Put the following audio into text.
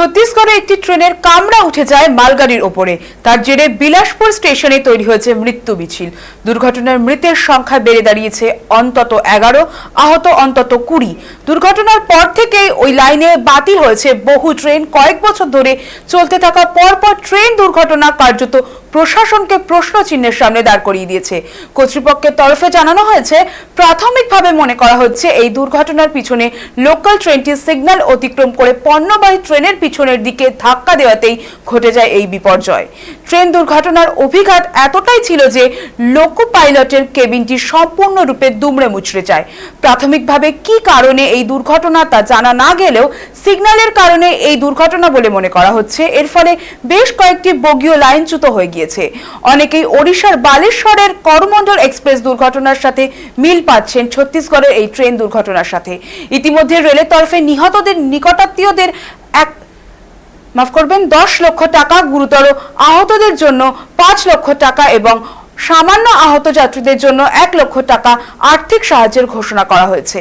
ছত্তিশগড়ে একটি ট্রেনের কামড়া উঠে যায় মালগাড়ির ওপরে। তার জেরে বিলাসপুর স্টেশনে তৈরি হয়েছে মৃত্যু মিছিল। দুর্ঘটনার মৃতের সংখ্যা বেড়ে দাঁড়িয়েছে অন্তত এগারো, আহত অন্তত কুড়ি। দুর্ঘটনার পর থেকেই ওই লাইনে বাতিল হয়েছে বহু ট্রেন। কয়েক বছর ধরে চলতে থাকা পরপর ট্রেন দুর্ঘটনা কার্যত প্রশাসনকে প্রশ্ন চিহ্নের সামনে দাঁড় করিয়ে দিয়েছে। কর্তৃপক্ষের তরফে জানানো হয়েছে, প্রাথমিকভাবে মনে করা হচ্ছে এই দুর্ঘটনার পিছনে লোকাল ট্রেনটি সিগন্যাল অতিক্রম করে পণ্যবাহী ট্রেনের পিছনের দিকে ধাক্কা দেওয়াতেই ঘটে যায় এই বিপর্যয়। ট্রেন দুর্ঘটনার অভিঘাত এতটাই ছিল যে লোকো পাইলটের কেবিনটি সম্পূর্ণরূপে দুমড়ে মুচড়ে যায়। প্রাথমিকভাবে কি কারণে এই দুর্ঘটনা তা জানা না গেলেও সিগন্যালের কারণে এই দুর্ঘটনা বলে মনে করা হচ্ছে। এর ফলে বেশ কয়েকটি বগিও লাইনচ্যুত হয়ে গিয়েছে। গিয়েছে। অনেকেই ওড়িশার বালেশ্বরের করমণ্ডল এক্সপ্রেস দুর্ঘটনার সাথে মিল পাচ্ছেন ছত্তিশগড়ের এই ট্রেন দুর্ঘটনার সাথে। ইতিমধ্যে রেলের তরফে নিহতদের নিকটাত্মীয়দের এক মাফ করবেন, দশ লক্ষ টাকা, গুরুতর আহতদের জন্য পাঁচ লক্ষ টাকা এবং সামান্য আহত যাত্রীদের জন্য এক লক্ষ টাকা আর্থিক সাহায্যের ঘোষণা করা হয়েছে।